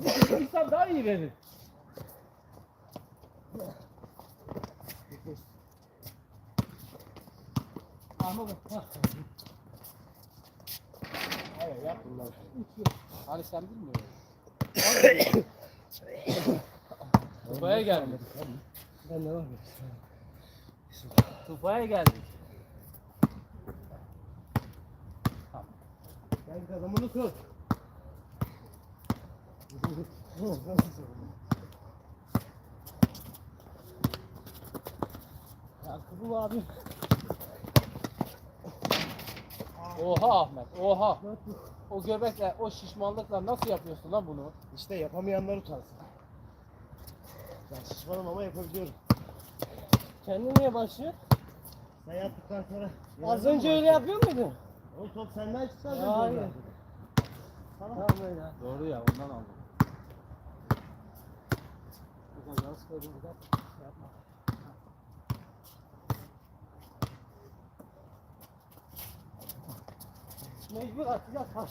atıp bir insan daha iyi verir. Ama bak. ha. Hayır yap bunlar. Hani sen bilmiyorsun. Tufaya geldik. Ben ne var Tufaya geldik. Sen kazanını tut. Ya kızım abi. Oha Ahmet, oha. O göbekle, o şişmanlıkla nasıl yapıyorsun lan bunu? İşte yapamayanlar utansın. Ben şişmanım ama yapabiliyorum. Kendin niye başlıyor? Sen yaptıktan sonra... Az önce öyle yapıyor muydun? O top senden çıktı az önce hayır. Tamam. Doğru ya, ondan aldım. Güzel nasıl koydun bir dakika. Yapma. Mecbur atacağız. Ha.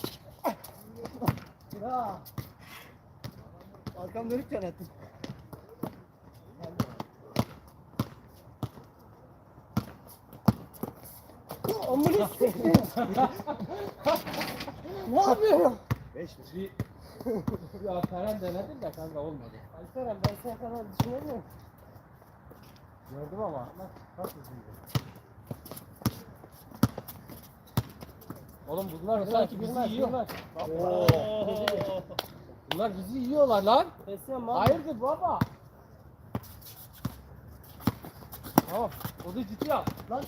Ya. Arkam dönük yönetim. Amına sikeyim. Ne yapıyorsun? Beş mi? Ya Ferhan denedim de kanka olmadı. Alperen ben senin kadar düşünemiyorum. Gördüm ama. Bak üzüldüm. Oğlum bunlar sanki bizi Bilmez, yiyor. bilmez. Oo. Bunlar bizi yiyorlar lan. Besliyorum abi. Hayırdır baba? Tamam. O da ciddi al. Lan.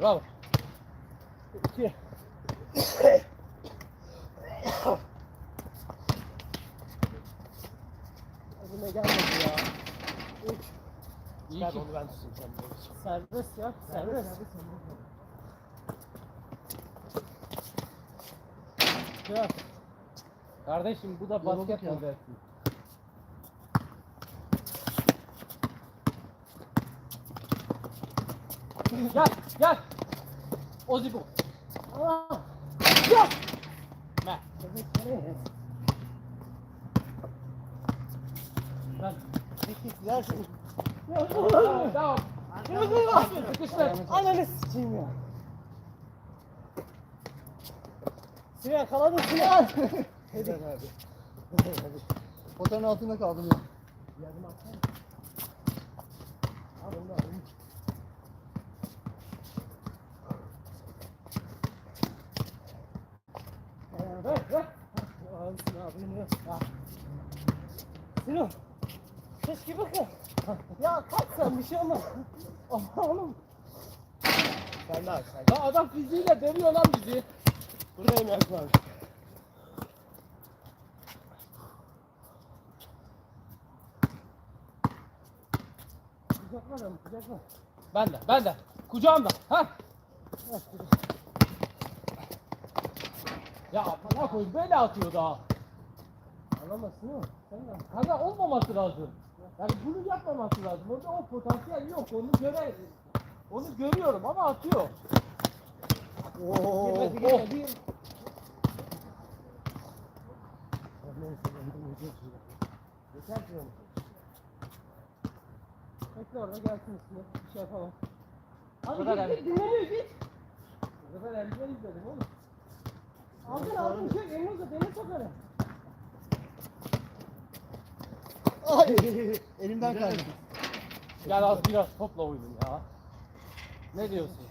Bravo. İki. Elime gelmedi ya. Üç. İyi Ben tutayım sen böyle. Serbest ya. Serbest. Dört. Kardeşim bu da Yorulduk basketbol ya. dersi. Gel, gel. Ozi bu. Aa. Gel. Evet. Ben. Peki yersin. Tamam, tamam. Sıkıştır. Ananı sikeyim ya. Sinan yakaladın Sinan. Neden abi? Potanın altında kaldım ya. Yardım atsana. Al onu al. Ver ver. Ağzını. Ah. Sinan. Keşke bakın. Ya kalk sen bir şey olmaz. Oğlum. Sen. Ya adam fiziğiyle dövüyor lan bizi. Buradayım Yakup abi. Kucakla. Ben de, ben de. Kucağımda. Ha? Ya amına koyayım böyle atıyor daha. Alamazsın mi? Sen de. Kanka olmaması lazım. Yani bunu yapmaması lazım. Orada o potansiyel yok. Onu göre onu görüyorum ama atıyor. Oo. Girmedi oh. girmedi. Yeter ki onu. Bekle orada gelsin üstüne. Bir şey yapamam. Bu kadar. git git dinleniyor git. Bu sefer elbise izledim oğlum. Aldın aldın çek elini uzat elini sokarım. Ay. Elimden kaydı. Gel az biraz topla oynayın ya. Ne diyorsun?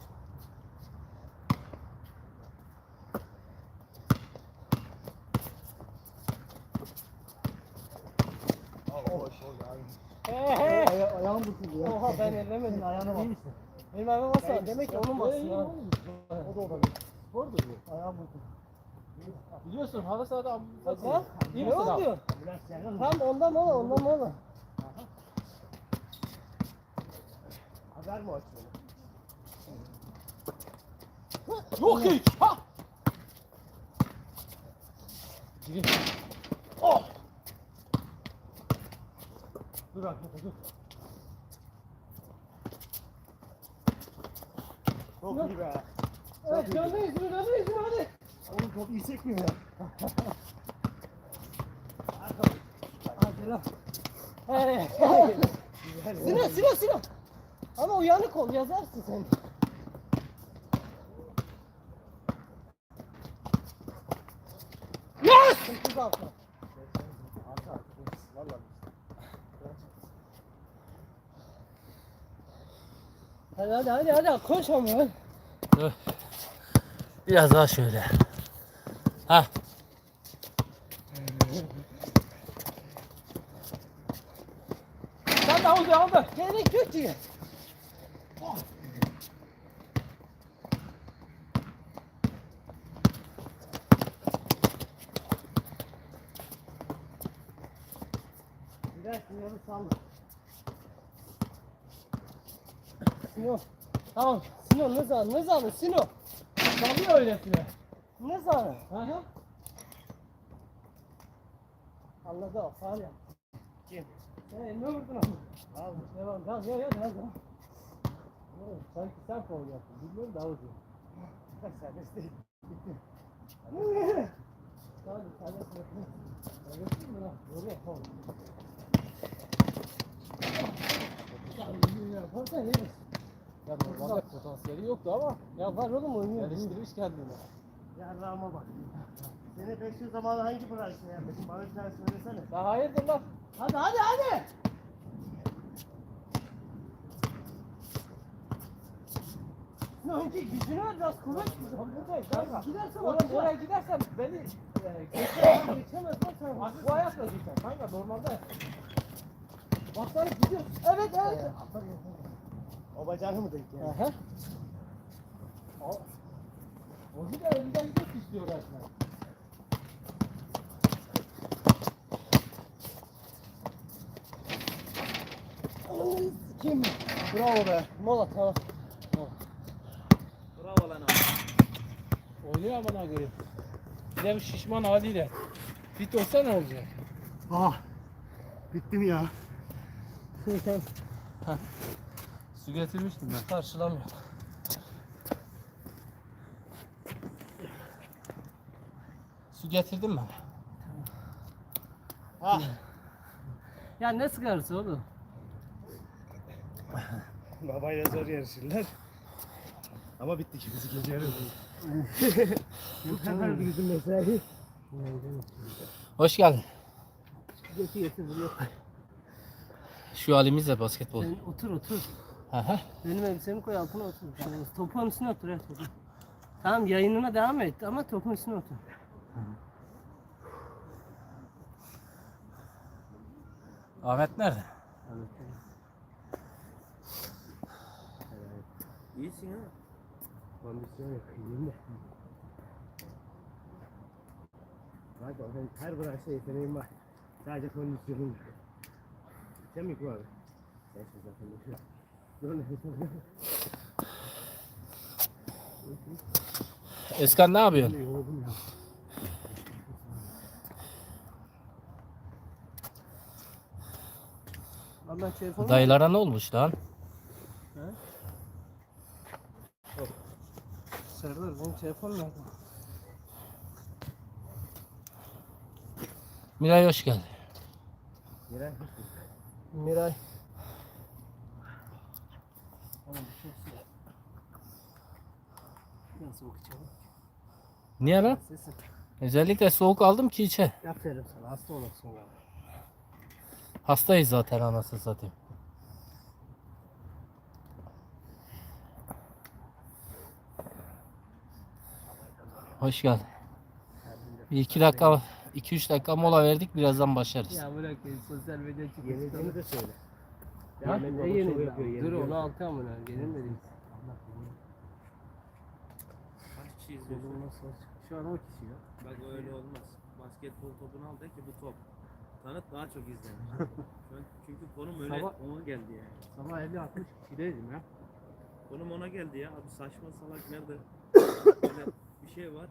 He he. Aya ayağım büküldü ya. Oha ben ellemedim. Ayağına bak. Benim ayağıma basar. Demek ki onun bastı. O da olabilir. Spordur bu. Ayağım büküldü. Biliyorsun halı sahada Ha? İyi Ne sen Tam ondan ola ondan ola. Haber mi açıyor? Jokic! Ha! Gidin. Oh! Dur abi, dur. Çok iyi be. Evet, canlıyız, canlıyız, hadi. Oğlum çok iyi çekmiyor ya. Hadi lan. Hey, hey. Sinan, Sinan, Sinan. Ama uyanık ol, yazarsın sen. Yes! 8 6. Hadi hadi hadi hadi koş ama. Dur. Biraz daha şöyle. Ha. Sen de al devam et. Gerek yok ki. Salla. Sinan. Tamam. Sinan ne zaman? Ne zaman? Sinan. Sallıyor öylesine. Ne zaman? Hı hı. Anladı o. Sağ ya. Kim? Sen elini vurdun ama. Al. Devam. Devam. Ya ya devam. devam. Sanki sen faul yaptın. Bilmiyorum da avucu. Bak serbest değil. Bitti. Hadi serbest bırakın. Serbest mi lan? Doğru ya faul. Ya yaparsan yeriz. Ya normalde potansiyeli yoktu ama Ya var oğlum oynuyor. geliştirmiş kendini. Yarrağıma bak. Seni 500 zamanı hangi branşına yapmışsın? Bana bir tane söylesene. Daha hayırdır lan? Hadi hadi hadi. Önce gücünü ver biraz kuvvet. Buradayım kanka. Gidersen atacağım. oraya gidersen beni e, Geçemez lan sen. Bu ayakla geçer kanka normalde. Baksana gidiyor. Evet evet. O bacağını mı denk geldi? Aha. O, o bir de elinden gitmek istiyor resmen. Kim? Bravo be. Mola tamam. Bravo lan abi. Oynuyor amına göre. Bir de şişman haliyle. Fit olsa ne olacak? Ah. Bittim ya. Sen. Su getirmiştim ben. Karşılamıyor. Su getirdim mi? Ah. Ya ne sigarası oğlum? Babayla zor yarışırlar. Ama bitti ki bizi gece yarı. Bu sefer bizim mesai. Hoş geldin. Götü yesin buraya. Şu halimizle basketbol. Sen otur otur. Aha. Benim elbisemi koy altına otur. Bir şey olmaz. Topun üstüne otur ya topu. Tamam yayınına devam et ama topun üstüne otur. Ahmet nerede? İyisin ha. Kondisyon yok. İyiyim de. Bak ben her branşta yeteneğim var. Sadece kondisyonum yok. Sen mi abi? Sen zaten boşver. Dur nefes alıyorum. Eskan ne yapıyorsun? Allah telefonu. Dayılara ne olmuş lan? Serdar benim telefon nerede? Miray hoş geldin. Miray. Miray. Oğlum Miray. soğuk içelim. Niye lan? Sesin. Özellikle soğuk aldım ki içe. Aferin sana hasta olursun ya. Hastayız zaten anasını satayım. Hoş geldin. Bir iki dakika var. 2-3 dakika mola verdik. Birazdan başlarız. Ya bırak beni sosyal medya çıkıyor. Yenildiğini de söyle. Ya ben de yenildim. Dur onu altı amına. Yenilmedim. Kaç kişi izliyorsun? Şu an o kişi ya. Bak öyle olmaz. Basketbol topunu al de ki bu top. Tanıt daha çok izlenir. Çünkü konum öyle sabah, ona geldi yani. Sabah 50 60 kişideydim ya. Konum ona geldi ya. Abi saçma salak nerede? Bir şey var.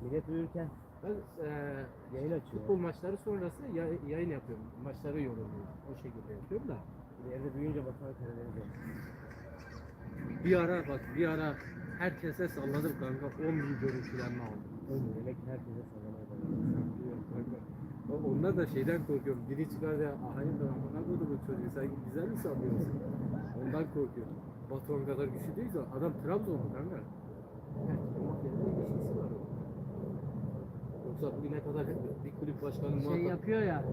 Millet uyurken ben eee yayın açıyor. futbol maçları sonrası yay- yayın yapıyorum. Maçları yorumluyorum. O şekilde yapıyorum da. Evde büyüyünce bakan Karadeniz oldu. Bir ara bak bir ara herkese salladım kanka 10 bin görüntülenme aldım. Demek ki herkese sallamaya başladı. Yok kanka. O 10 Ondan da şeyden korkuyorum. Biri çıkar ya hayırdır amına koyduğum çocuğu sen güzel mi sanıyorsun? Ondan korkuyorum. Batuhan kadar güçlü değil de adam Trabzonlu kanka. Olmak yerine bir şeysi var. onun. Yoksa bugüne kadar bir kulüp başkanı Şey muhakkak yapıyor ya.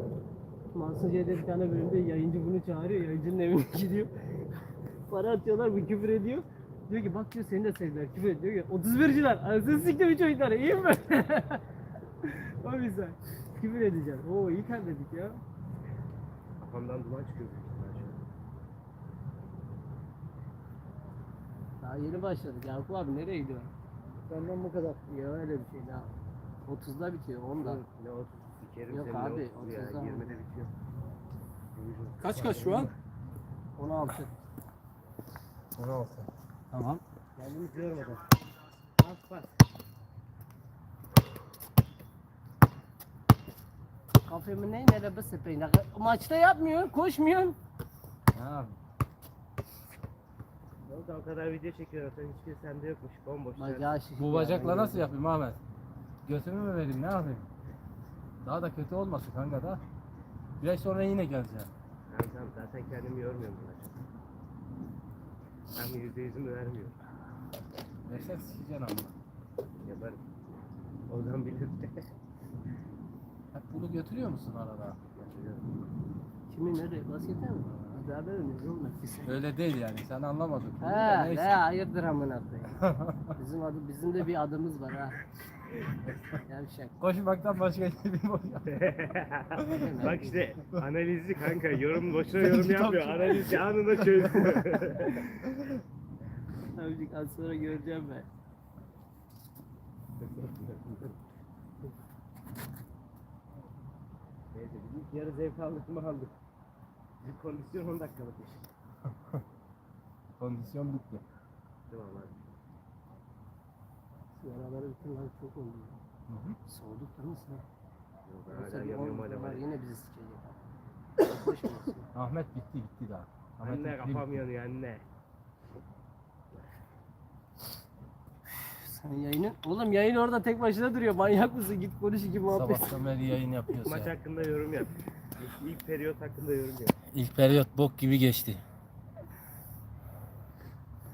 Mansur C'de bir tane bölümde yayıncı bunu çağırıyor. Yayıncının evine gidiyor. Para atıyorlar bu küfür ediyor. Diyor ki bak diyor seni de sevdiler küfür ediyor. Diyor ki 31'ciler anasını siktir bir çocuklar iyi mi? o güzel. Küfür edeceğim. Oo iyi terledik ya. Kafamdan duman çıkıyor. Daha yeni başladık Yakup abi nereye gidiyor? Benden bu kadar. Ya öyle bir şey daha. 30'da bitiyor 10'da. Ne olsun sikerim Yok abi, ne olsun ya. otuzdan. 20'de bitiyor. Kaç kaç şu an? 16. 16. Tamam. Kendimi görmeden. Bas bas. Kafemin ne nerede sepeyim? Maçta yapmıyorsun, koşmuyorsun. Ha, Ne oldu o kadar video çekiyor zaten hiçbir sende yokmuş. Bomboş. Şişti. bu bacakla nasıl yapayım Ahmet? Götümü mü vereyim ne yapayım? Daha da kötü olmasın kanka da. Bir ay sonra yine geleceğim. Tamam tamam zaten kendimi yormuyorum buna çok. Ben yüzde yüzümü vermiyorum. Versen sikeceksin ama. Yaparım. O zaman bilir. Hep bunu götürüyor musun arada? Kimin nereye? Baskete mi? Biz beraber oynuyoruz oğlum hepsi. Öyle değil yani sen anlamadın. He, Neyse. he, hayırdır amına koyayım. Bizim adı, bizim de bir adımız var ha. Yavşak. Koşmaktan başka hiçbir boş Bak işte analizci kanka yorum boşuna yorum yapmıyor. Analizci anında çözdü. Yavşak az sonra göreceğim ben. Neyse biz ilk yarı zevk aldık mı aldık. Bir kondisyon 10 dakikalık iş. Kondisyon bitti. Tamam abi. Bütün lan çok oldu. Hı hı. Soğuduk mi sen? Yok, Hala yanıyorum hala böyle. yine bizi sikecek. Ahmet bitti bitti daha. Ahmet Anne bitti, kafam bitti. yanıyor anne. Sen yayını... Oğlum yayın orada tek başına duruyor. Manyak mısın? Git konuş iki muhabbet. Sabahtan beri yayın yapıyoruz Maç ya. hakkında yorum yap. İlk, ilk periyot hakkında yorum yap. İlk periyot bok gibi geçti.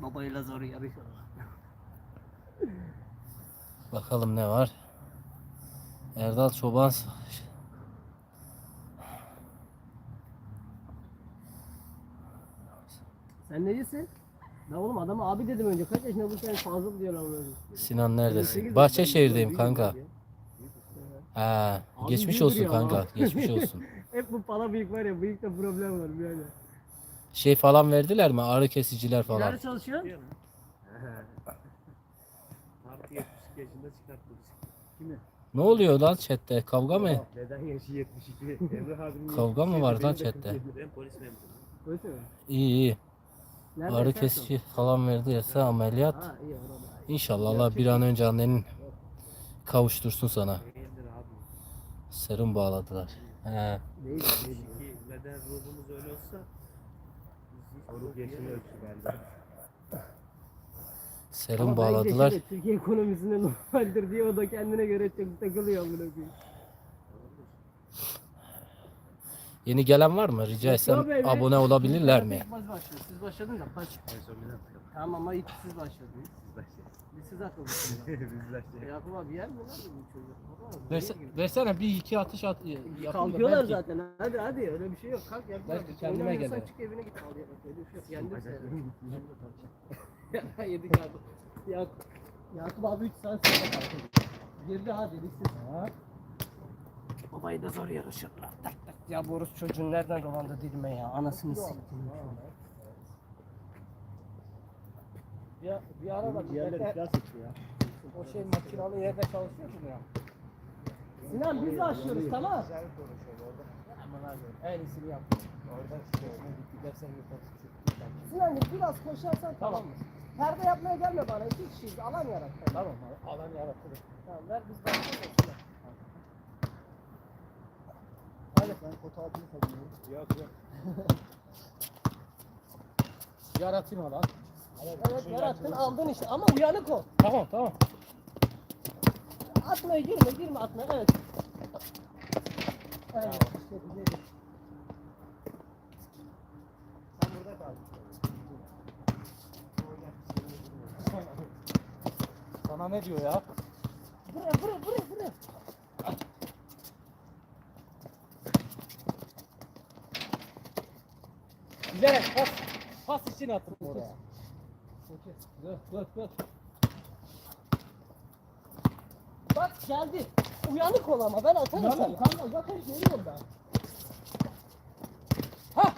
Babayla zor yarış olur. Bakalım ne var. Erdal Çoban Sen necisin? Ben oğlum adama abi dedim önce. Kaç yaşında bu sen fazla diyorlar onu. Sinan neredesin? Bahçeşehir'deyim kanka. Ha, Abi geçmiş olsun ya. kanka. Geçmiş olsun. Hep bu pala bıyık var ya bıyıkta problem var yani. Şey falan verdiler mi? Ağrı kesiciler falan. Nerede çalışıyorsun? Artı 72 yaşında çıkarttı bizi. Ne oluyor lan chatte? Kavga mı? Neden yaşı 72? Emre abinin Kavga mı 72, var lan chatte? 47. Ben polis memuruyum. Öyle mi? İyi iyi. Nerede Ağrı yaşarsın? kesici falan verdi ya ameliyat. Ha iyi orada. İnşallah Allah bir an önce annenin kavuştursun sana. Değildir abi. Serum bağladılar. He. Ki beden ruhumuz öyle olsa Oruk yaşını ölçü bende. Serum Ama bence bağladılar. şimdi Türkiye ekonomisinde normaldir diye o da kendine göre çok takılıyor amına koyayım. Yeni gelen var mı? Rica etsem Yok abone olabilirler mi? Biz başlıyoruz. Siz başladın da kaç? Tamam ama ilk siz başladınız. Biz başlayalım. Biz siz atladınız. Biz başlayalım. Yakup abi yer mi lan bu çocuk? Baba, Verse, versene bir iki atış at. yapın da Kalkıyorlar belki- zaten. Hadi hadi öyle bir şey yok. Kalk Yakup Belki abi. kendime Oynamıyorsan gelirim. çık evine git al ya. Bak öyle bir şey yok. Yendim Bacaklarım seni. Yedik abi. Yakup, Yakup abi 3 saat sonra kalktı. Girdi hadi diksin. Babayı da zor yarışırlar. Tak tak. Ya bu orospu çocuğun nereden dolandı dilime ya. Anasını siktim. Bir, bir ara bak. Diğerleri biraz etti ya. O şey makinalı yerde çalışıyorsun ya. Sinan biz başlıyoruz tamam. Güzel konuşuyor orada. Aman abi en iyisini yaptım. Orada sesine gittikler sen yukarı çıktık. Sinan biraz koşarsan tamam mı? Perde yapmaya gelme bana. İki kişiyiz. Alan yarat. Tamam abi alan yaratırız. Tamam ver biz. Sinan. Hadi ben kota altını takıyorum. Yok yok. Yaratayım alan. Evet yarattın aldın işte ama uyanık ol. Tamam tamam. Atmaya girme girme atmaya evet. Evet, işte bize de. Sen burada kal. Sana ne diyor ya? Buraya, buraya, buraya, buraya. Güzel. Pas, pas için attım oraya. Dur, dur, dur. Bak geldi. Uyanık ol ama ben atarım Uyanık, sana. kanka zaten görüyorum ben. Ha!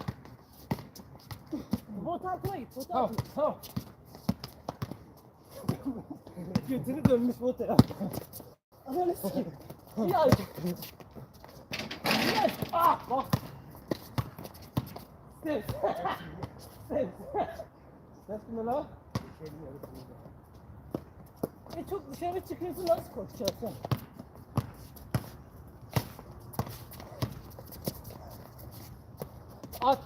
Bot altına git, bot Tamam, altına. tamam. Götünü dönmüş bot ya. Ananı sikeyim. Ya. Yes. Ah, bak. Ses. Ses. Ses mi lan? E çok dışarı çıkıyorsun nasıl korkacaksın? At.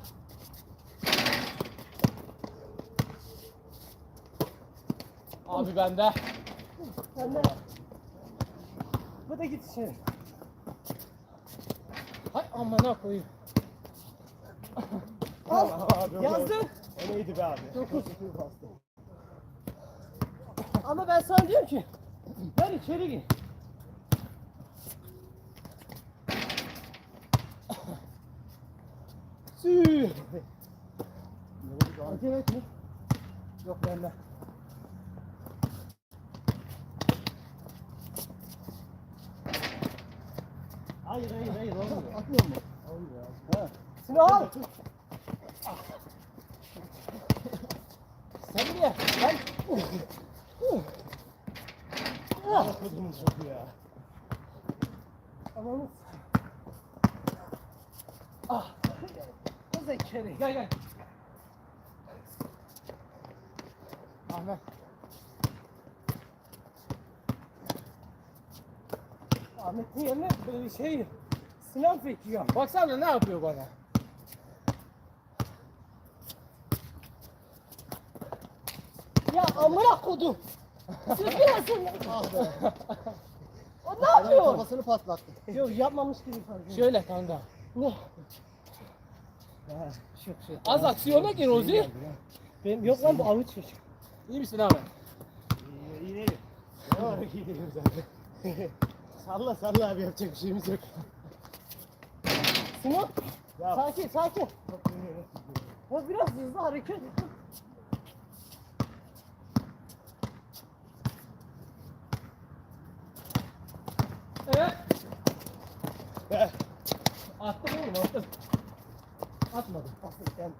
Abi bende. Sen de. Bu da git içeri. Hay amına koyayım. Al. Abi, Yazdın. O neydi be abi? Dokuz. Ama ben sana diyorum ki gel içeri gir. Sü. Acele etme. Yok bende. Hayır hayır hayır olmuyor. Atmıyor mu? Şunu al. Sen niye? Ben... Kodumun çocuğu ya. Ananı Ah. Kız içeri. Gel gel. Ahmet. Ahmet'in yerine böyle şey Sinan fekiyor. Baksana ne yapıyor bana? Amına kodum. Birazın. o ne yapıyor? Kafasını patlattı. Yok yapmamış gibi fark Şöyle kanka. Ne? Şu, şu. Az aksiyona gir Ozi. Benim yok lan bu avuç çocuk. İyi misin abi? İyi, iyi değil. Ne var iyi değilim zaten. salla salla abi yapacak bir şeyimiz yok. Sinan Ya. sakin sakin. Ya biraz hızlı hareket et. Evet. Be. Attım oğlum attım. Atmadım. Sen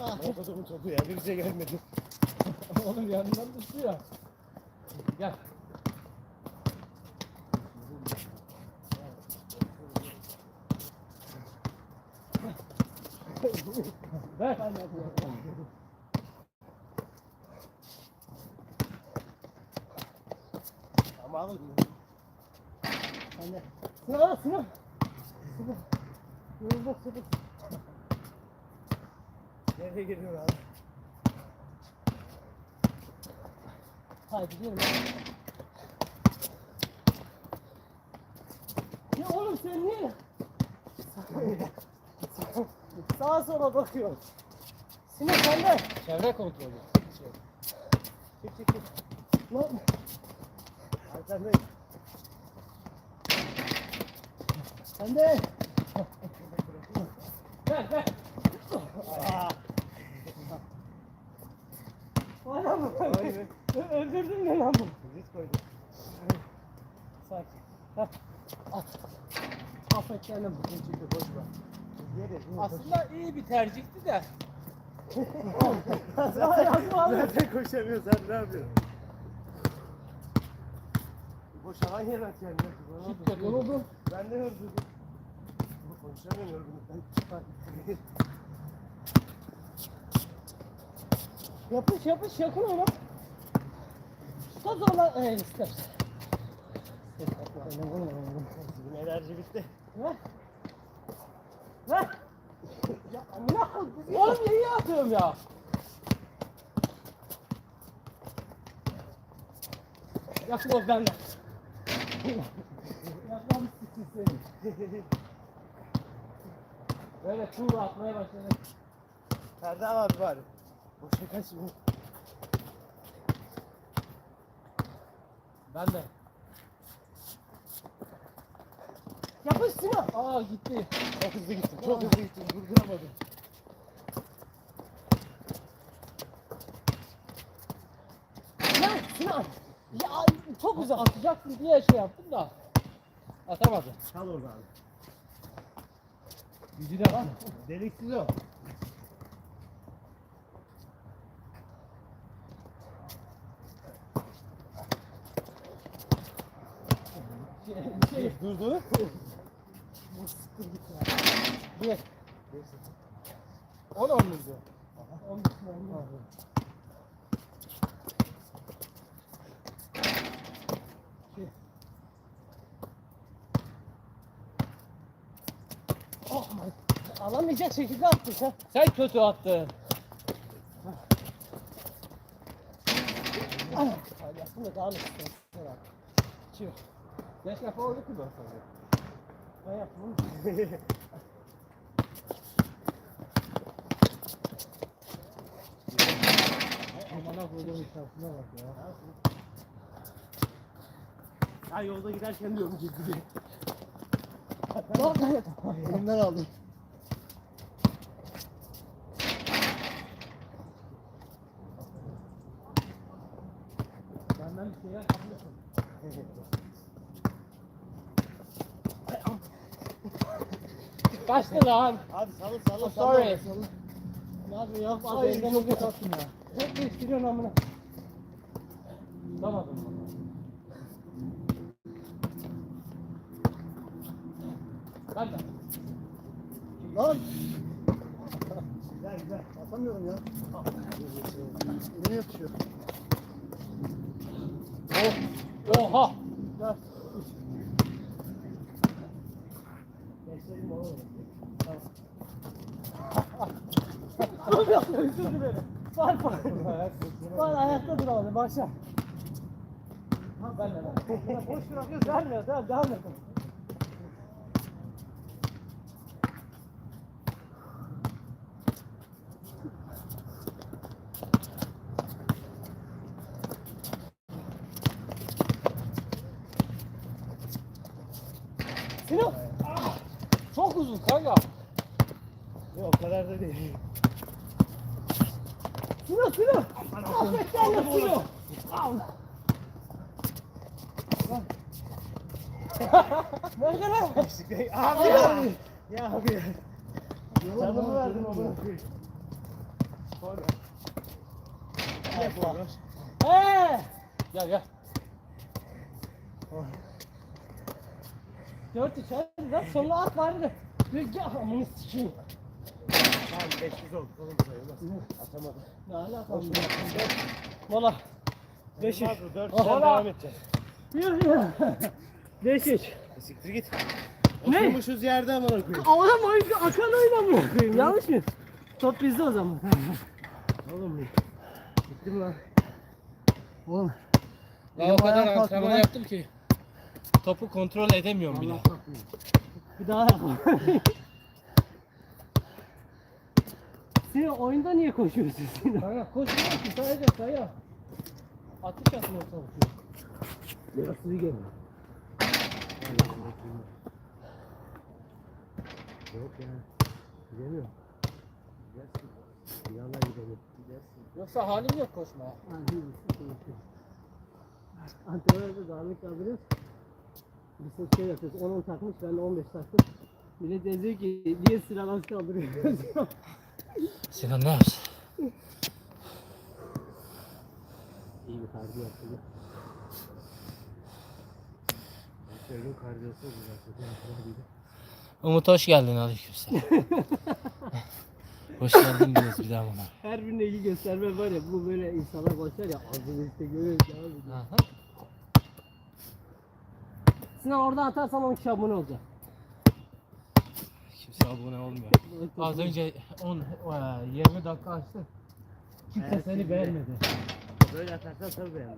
Ah. Ne kodumun çocuğu ya. Bir şey gelmedi. oğlum yanından düştü ya. Gel. Ver. Ama alın. Sen de. Sinan al Sinan. Sinan. Yoruldu Sinan. Nereye gidiyor abi? Haydi gidelim. Ya oğlum sen niye? Sağa sola bakıyorsun. Sinan sen de. Çevre kontrolü. Çık çık çık. Lan Arkandayım. Sen de. Ver ver. Vay be. Öldürdün mü lan bu? Risk koydum. Sakin. Heh. At. Affet kendini. Çünkü boş ver. Aslında iyi bir tercihti de. Zaten koşamıyor sen ne yapıyorsun? Boş alan yer aç kendine. Git yoruldum. Ben de yoruldum. Konuşamıyorum yorgunluktan. Yapış yapış yakın oyna. Tuta zorla eğer istersen. Sizin enerji bitti. Ver. Ver. Ya amına. Oğlum iyi atıyorum ya. Yakın ol benden. Seni. Böyle tuğla atmaya başladı. Serdar abi var. Boşa kaçma. Ben de. Yapış Sinan. Aa gitti. Çok hızlı gittim. Çok hızlı gittim. Durduramadım. Sinan, Sinan. Ya çok uzak. Atacaksın diye şey yaptım da. Atamadım. Kal orada abi. Gücüne bak. Deliksiz o. Şey, Durdu. bir. On on muydu? On on. Oh Alamayacak şekilde attın sen. Sen kötü attın. Ah, Yaptın da daha ne istiyorsun? Çiğ. Keşke faul ki ben sana. Ben yaptım. Amına koyduğum şansına bak ya. Ya yolda giderken diyorum ciddi. Elimden aldım. Benden bir şeyler kapıyorsun. Kaçtı lan. Abi salın salın I'm sorry. Abi yapma. Ay Ay, çok kötü attım ya. Çok değiştiriyorsun amına. Tutamadım bunu. Ben de. Lan. Güzel güzel. Atamıyorum ya. Nereye yapışıyor? Oh, oha. Dört, üç. Beşlerim oğlum. Dur yapma özür dilerim. Far far. Far ben. Boş bırakıyoruz vermiyor devam devam et. Sinan Çok uzun kanka. Yok o kadar da değil. Sinan Sinan. Affet gel Sinan. Nerede lan? Abi ya. Ya abi. Canımı verdim ama. He. Gel gel. Dört hadi lan sonuna at bari de. Rüzgar amını sikeyim. Tamam 500 oldu. Atamadım. Ne alaka? Mola. Beş üç. Olmaz mı? 4 Oha. devam edeceğiz. Yürü yürü. Beş üç. E, Siktir git. Ne? Oturmuşuz yerde amına koyayım. Oğlum oyun akan oyuna mı koyayım? Yanlış mı? Top bizde o zaman. Oğlum Gittim lan. Oğlum. Ben Benim o kadar antrenman yaptım ki. Topu kontrol edemiyorum bile. Bir daha yapalım. Sen oyunda niye koşuyorsun Sinan? Kanka koşmuyor ki sadece sayı. Atış atmaya çalışıyor. Nasıl bir geliyor? Yok ya. Gidemiyorum. Gidersin. Bir yana gidemiyorum. Gidersin. Yoksa halim yok koşmaya. Antrenörde dağınık kaldırıyoruz. Biz de şey yapıyoruz. 10 10 takmış, ben de 15 taktım. Millet de diyor ki niye sıradan kaldırıyoruz? Sinan ne yapsın? Kardiyosu. Umut hoş geldin aleykümselam. hoş geldin diyoruz bir daha buna. Her birine ilgi gösterme var ya bu böyle insanlar başlar ya ağzını işte görüyoruz ya. Aha. Sinan orada atarsan 10 kişi abone olacak. Kimse abone olmuyor. Az önce 10 e, 20 dakika açtı. Kimse seni beğenmedi. Böyle atarsan tabii beğenmem.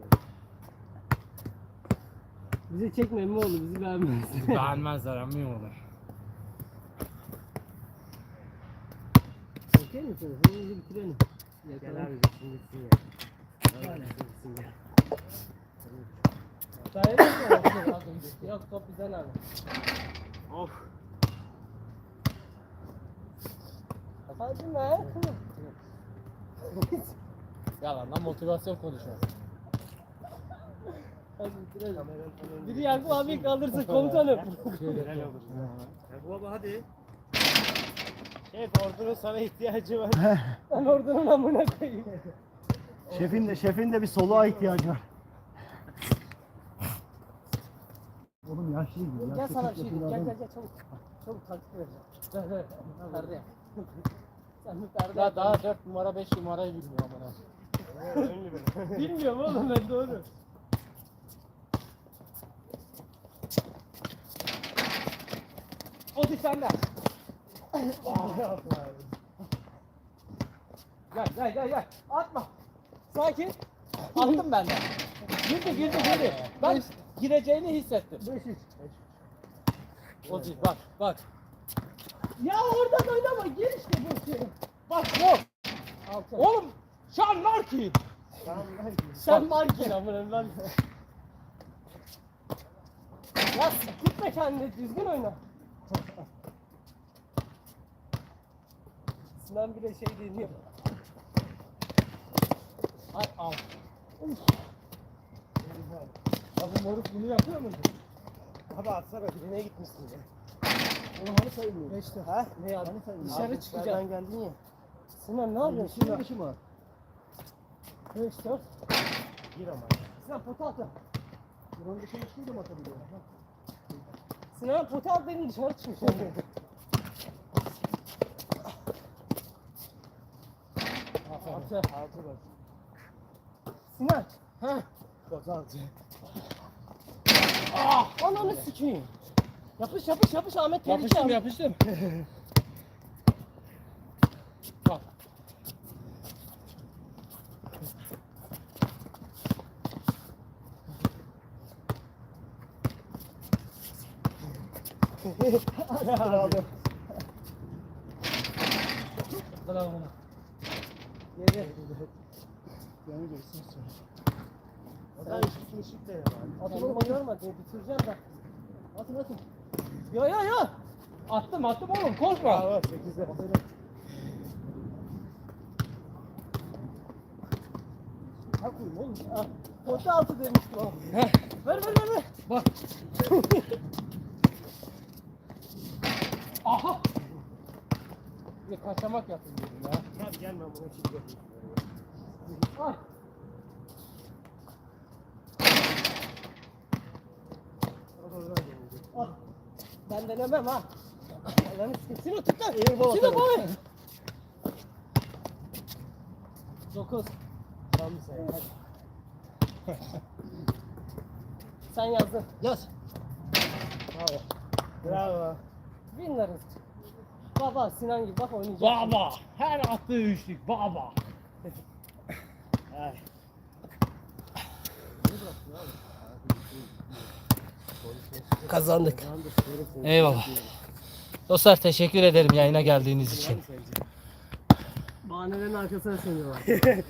Bizi çekme Emmoğlu bizi beğenmez. Beğenmezler emin olur. Okey misin? Hızlı bitirelim. Gel abi gitsin gitsin ya. Gel gitsin gitsin ya. Dayanamıyor az önce. Yok top bizden abi. Of. Hadi be. Yalan lan motivasyon konuşması. Hadi bitirelim. Biri Yakup abi kaldırsın komutanım. Helal olur. Baba hadi. Şef ordunun sana ihtiyacı var. ben oradan amına koyayım. Şefin de şefin de bir soluğa ihtiyacı var. Oğlum yaşlıydı. Gel yaşlı sana bir şey diyeyim. Gel gel gel çabuk. Çabuk taktik vereceğim. Ver ver. Perde. Sen bir perde Ya daha 4 numara 5 numarayı bilmiyor amına. Bilmiyorum oğlum ben doğru. O sende. Gel gel gel gel. Atma. Sakin. Attım ben de. Girdi girdi girdi. Ben gireceğini hissettim. O değil bak bak. Ya oradan oynama gir işte bu şey. Bak yok. Altı. Oğlum Sean Larkin. Sen Markin amına lan. Ya gitme kendine düzgün oyna. Sinan bile şey deniyor. Ay al. Ya bu moruk bunu yapıyor muydu? Abi atsana birine gitmişsin ya. Onu hani sayılmıyor. Beşte. Ha? Ne ya? Dışarı Abi, çıkacağım. dışarıdan geldin ya. Sinan ne yapıyorsun? Şimdi işim var. 5 4. Gir ama. Sinan pota at. Buranın dışına çıkıyordum atabiliyorum. Sinan pota at dedim dışarı çıkmış. Altı. Altı bak. Sinan. Heh. Kozalcı. Ah! Ananı sikeyim. Yapış yapış yapış Ahmet tehlike Yapıştım yapıştım. Bak. Aldım. Bravo bana. Yedi. Yani geçsin sonra. O işin işit de var. Atın oğlum diye bitireceğim ben. Atın atın. Yo yo yo. Attım attım oğlum korkma. Bravo. Sekizde. Haklıyım oğlum. Ah, Pota altı demiştim. Heh. Ver ver ver ver. Bak. Aha. Bir kaçamak yapayım dedim ya. Gel gelme buna şimdi. Ah. Ah. Ben denemem ha. Sikeyim. Sino tut lan. Sino boy. Dokuz. Tam sen. Hadi. Sen yazdın. Yaz. Bravo. Bravo. Winleriz. Baba Sinan gibi bak oynayacak. Baba. Her attığı üçlük baba. Ay. Kazandık. Eyvallah. Dostlar teşekkür ederim yayına geldiğiniz için. Bahanelerin arkasına sığınıyorlar.